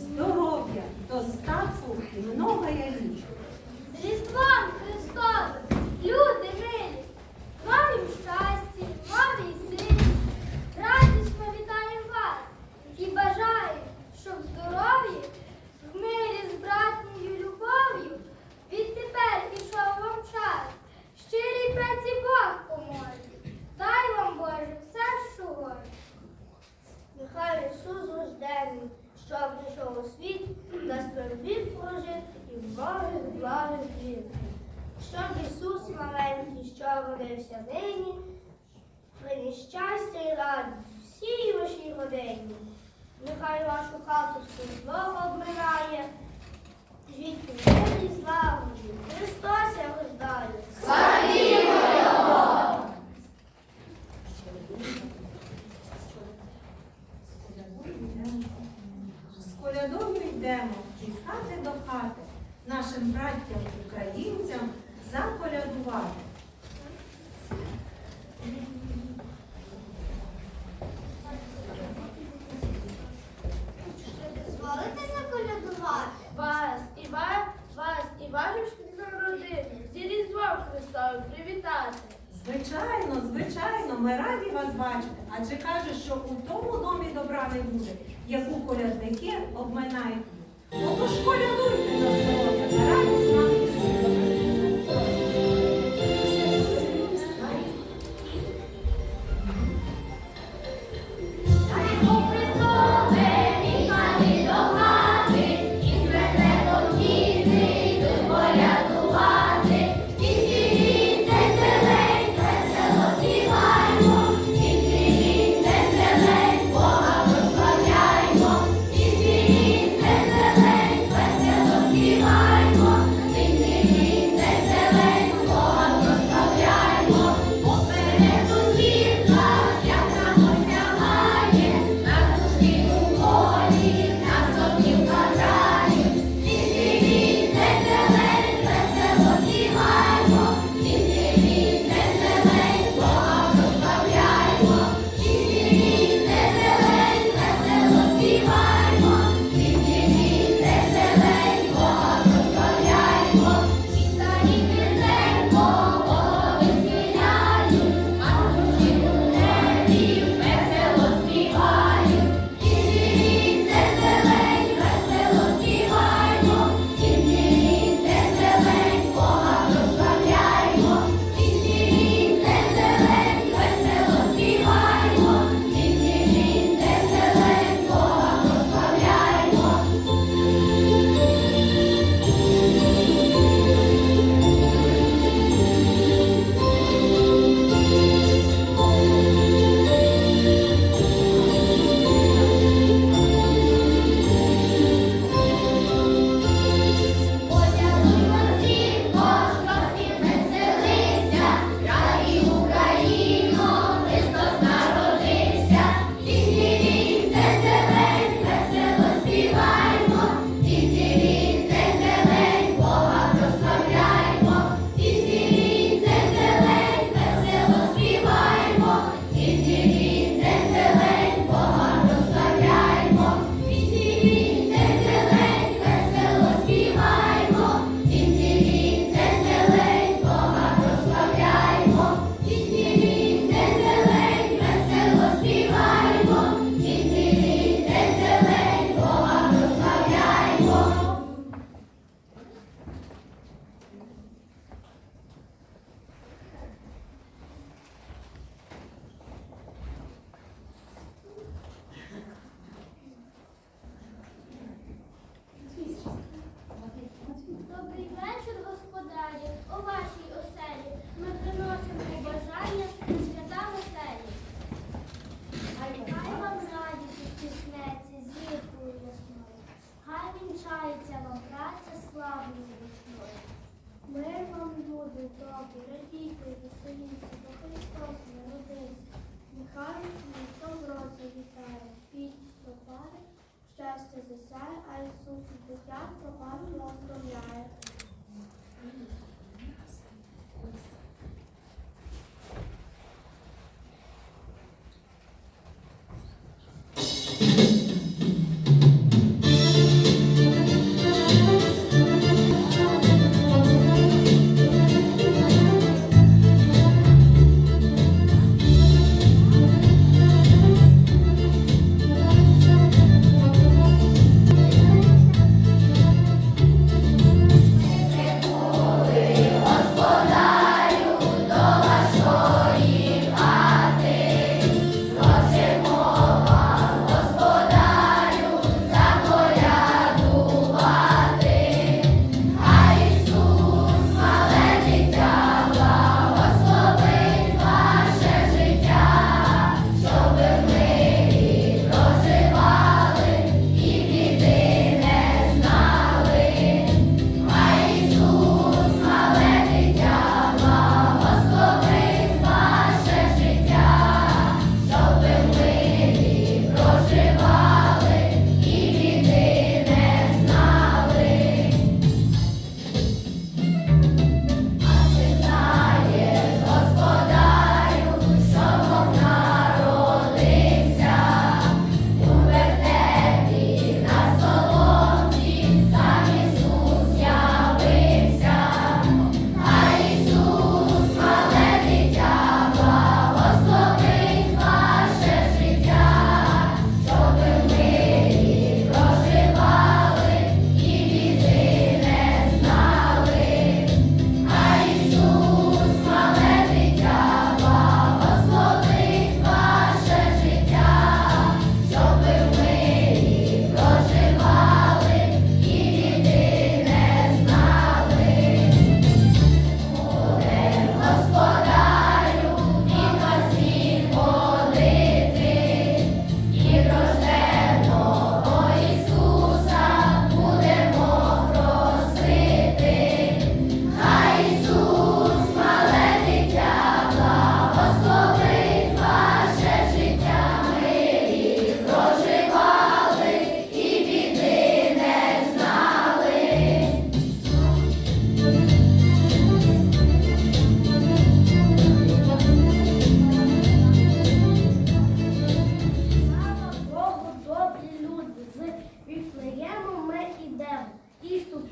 здоров'я, достатку і многое літа. народився нині, мені щастя і радість всій вашій годині. Нехай вашу хату всім Бог обмирає, жінки милі славні, Христос я рождаю. Славімо йдемо від до хати, нашим браттям українцям заколядувати. ми раді вас бачити, адже каже, що у тому домі добра не буде, яку колядники обминають. Отож коляду. Ісус дитя, погано благословляє.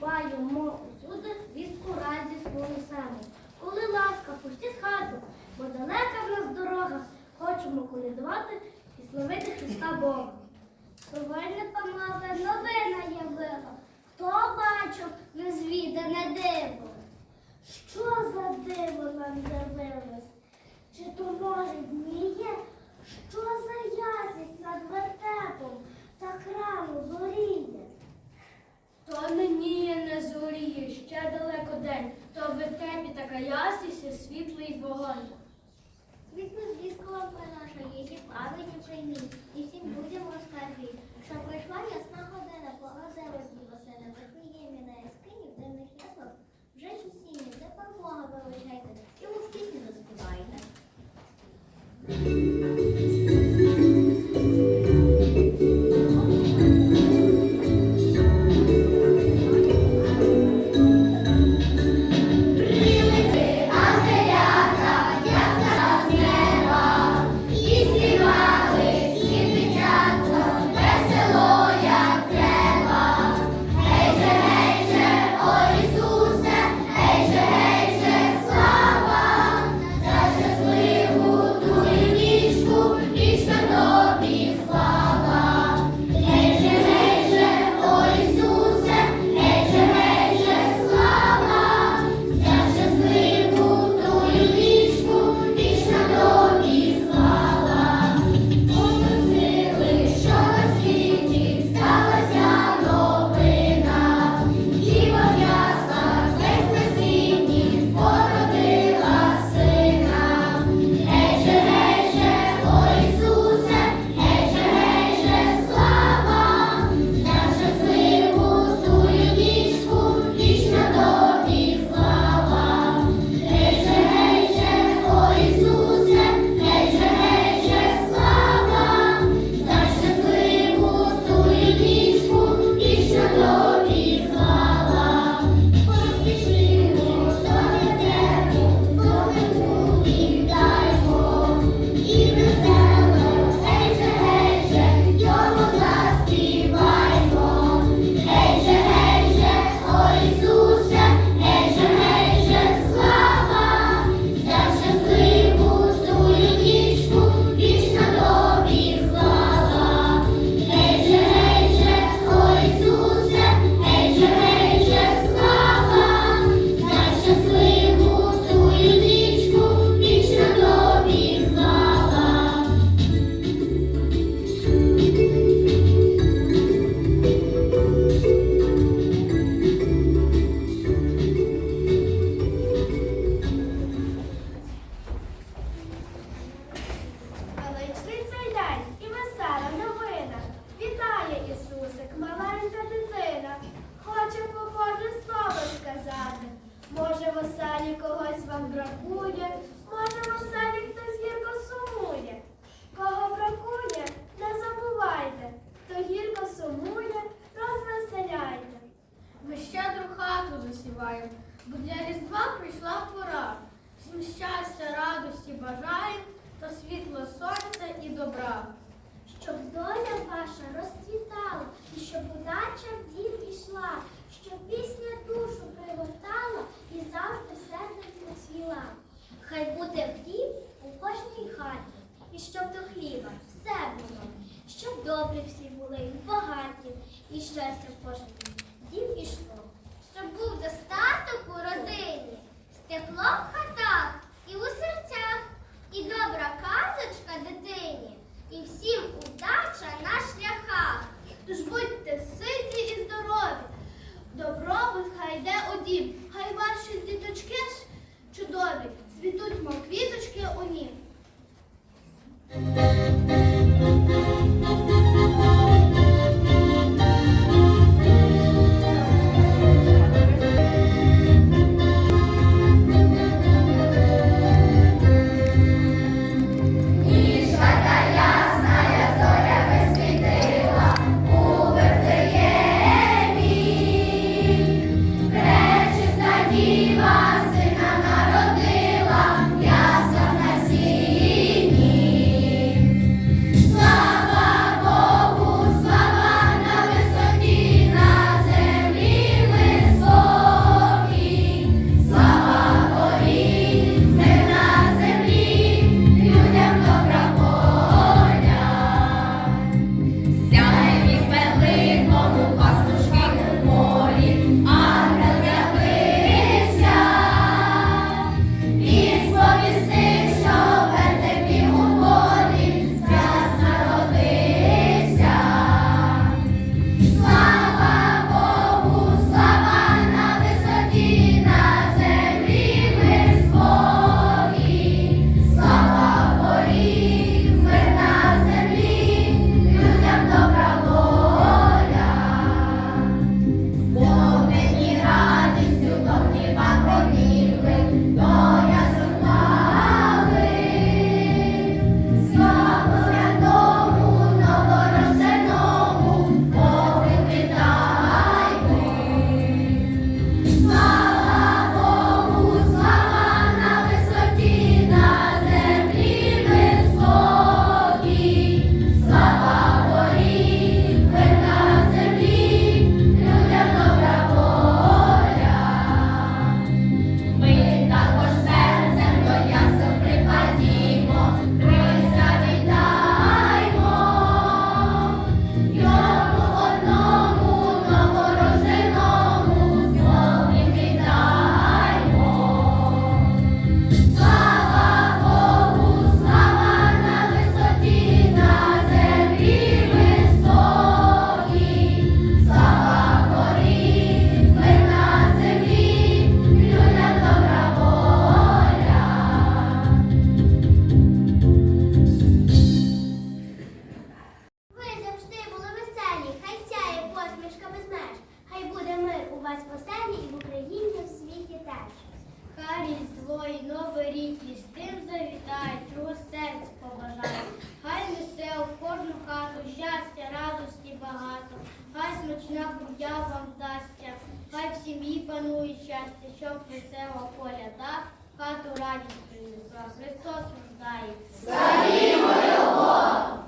І ступаємо усюди, вістку радісну несемо. Коли ласка, пустіть хату, бо далека в нас дорога, хочемо колядувати і славити Христа Бога. Совельне панове новина явила, хто бачив незвідане диво? Що за диво нам явилось? Чи то може дніє? Що за ясність над вертепом так рано зоріє? То нині не зоріє, ще далеко день, то в вертепі така ясність і світлий вогонь. Світло звістку вам приношу, її правильні приймі, і всім людям розкажи, що прийшла Хай буде хліб у кожній хаті, і щоб до хліба все було, щоб добрі всі були і багаті, і щастя в кожен дім ішло. Щоб був достаток у родині, тепло в хатах і у серцях, і добра казочка дитині, і всім удача на шляхах. Вас в оселі і в Україні в світі теж. Хай різдво і новий рік і з тим завітає, чого серце побажає. Хай несе у кожну хату щастя, радості багато, хай смачна курдя вам вдасться, хай в сім'ї панує щастя, щоб весела коляда, в хату радість принесла. Христос рождається. хату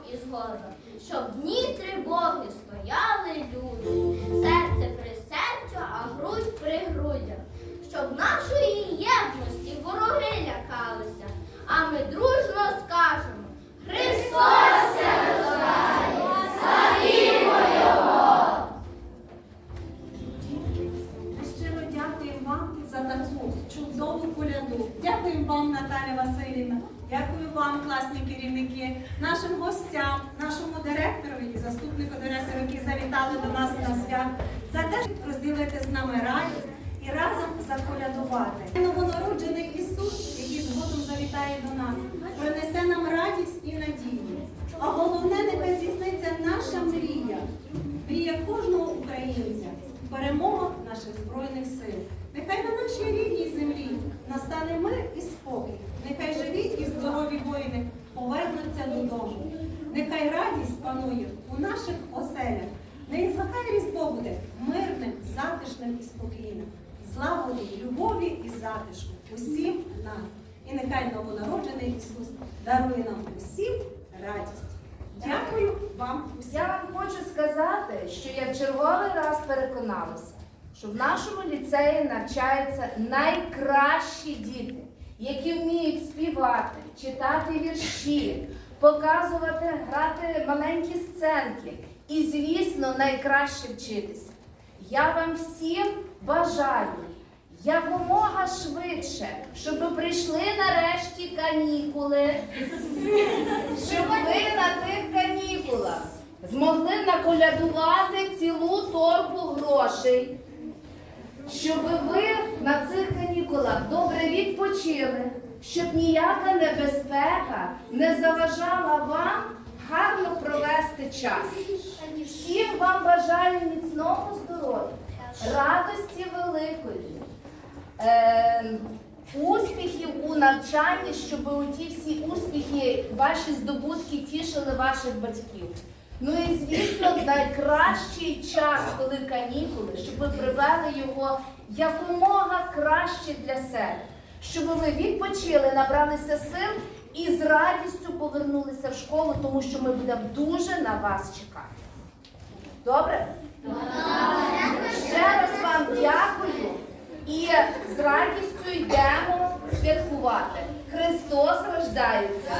любов і згода, щоб дні тривоги стояли люди. Нашим гостям, нашому директору і заступнику директора, які завітали до нас на свят, за те, що розділити з нами радість і разом заколядувати. Новонароджений Ісус, який згодом завітає до нас, принесе нам радість і надію. А головне, нехай здійсниться наша мрія, мрія кожного українця, перемога наших збройних сил. Нехай на нашій рідній землі настане мир і спокій. Нехай живі і здорові воїни повернуться додому. Нехай радість панує у наших оселях. Нехай Різдво буде мирним, затишним і спокійним. Злагоди, любові і затишку усім нам. І нехай новонароджений Ісус дарує нам усім радість. Дякую вам усім. Я вам хочу сказати, що я в черговий раз переконалася, що в нашому ліцеї навчаються найкращі діти, які вміють співати, читати вірші, показувати, грати маленькі сценки і, звісно, найкраще вчитися. Я вам всім бажаю якомога швидше, щоб прийшли нарешті канікули, щоб ви на тих канікулах змогли наколядувати цілу торбу грошей, щоб ви на цих канікулах добре відпочили, щоб ніяка небезпека не заважала вам гарно провести час. Всім вам бажаю міцного здоров'я, радості великої. Е, успіхів у навчанні, щоб ті всі успіхи, ваші здобутки тішили ваших батьків. Ну і звісно, найкращий час, коли канікули, щоб ви привели його якомога краще для себе, щоб ви відпочили, набралися сил і з радістю повернулися в школу, тому що ми будемо дуже на вас чекати. Добре? Ще раз вам дякую і з радістю йдемо святкувати. Христос рождається!